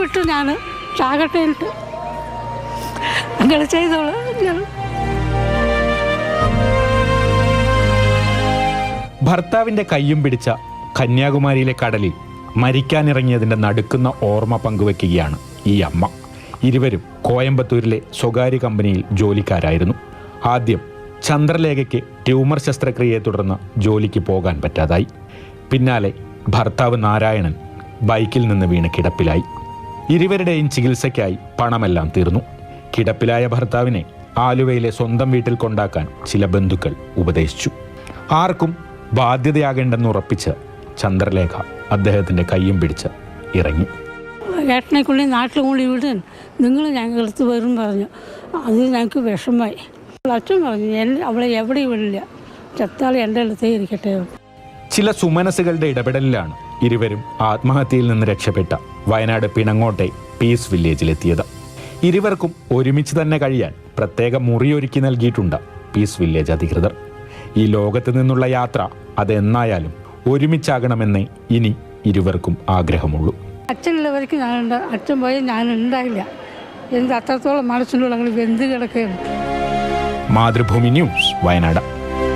വിട്ടു ഞാൻ ചാകട്ടെ ഇട്ട് അങ്ങനെ ചെയ്തോളൂ ഞാൻ. ഭർത്താവിന്റെ കയ്യും പിടിച്ച കന്യാകുമാരിയിലെ കടലിൽ മരിക്കാനിറങ്ങിയതിന്റെ നടുക്കുന്ന ഓർമ്മ പങ്കുവെക്കുകയാണ് ഈ അമ്മ. ഇരുവരും കോയമ്പത്തൂരിലെ സ്വകാര്യ കമ്പനിയിൽ ജോലിക്കാരായിരുന്നു. ആദ്യം ചന്ദ്രലേഖയ്ക്ക് ട്യൂമർ ശസ്ത്രക്രിയയെ തുടർന്ന് ജോലിക്ക് പോകാൻ പറ്റാതായി. പിന്നാലെ ഭർത്താവ് നാരായണൻ ബൈക്കിൽ നിന്ന് വീണ് കിടപ്പിലായി. ഇരുവരുടെയും ചികിത്സയ്ക്കായി പണമെല്ലാം തീർന്നു. കിടപ്പിലായ ഭർത്താവിനെ ആലുവയിലെ സ്വന്തം വീട്ടിൽ കൊണ്ടാക്കാൻ ചില ബന്ധുക്കൾ ഉപദേശിച്ചു. ആർക്കും ബാധ്യതയാകേണ്ടെന്ന് ഉറപ്പിച്ച് ചന്ദ്രലേഖ അദ്ദേഹത്തിന്റെ കയ്യും പിടിച്ച് ഇറങ്ങി. ഏട്ടനെ കൊള്ളി നാട്ടിൽ കൂടി വിടുൻ നിങ്ങൾ ഞങ്ങൾക്ക് വരും പറഞ്ഞു. അത് ഞങ്ങൾക്ക് വിഷമമായി. അച്ഛൻ പറഞ്ഞു എന്നെ അവളെ എവിടെയും വിടില്ല. ചത്താൾ എന്റെ അടുത്തേ ഇരിക്കട്ടെ. ചില സുമനസുകളുടെ ഇടപെടലിലാണ് ഇരുവരും ആത്മഹത്യയിൽ നിന്ന് രക്ഷപ്പെട്ട വയനാട് പിണങ്ങോട്ടെ പീസ് വില്ലേജിലെത്തിയത്. ഇരുവർക്കും ഒരുമിച്ച് തന്നെ കഴിയാൻ പ്രത്യേക മുറിയൊരുക്കി നൽകിയിട്ടുണ്ട് പീസ് വില്ലേജ് അധികൃതർ. ഈ ലോകത്ത് നിന്നുള്ള യാത്ര അതെന്നായാലും ഒരുമിച്ചാകണമെന്നേ ഇനി ഇരുവർക്കും ആഗ്രഹമുള്ളൂ. അച്ഛനുള്ളവർക്ക് ഞാനുണ്ട്. അച്ഛൻ പോയി ഞാൻ ഉണ്ടായില്ല എനിക്ക് അത്രത്തോളം മനസ്സിലുള്ള വെന്ത് കിടക്കുകയാണ് മാതൃഭൂമി ന്യൂസ് വയനാട്.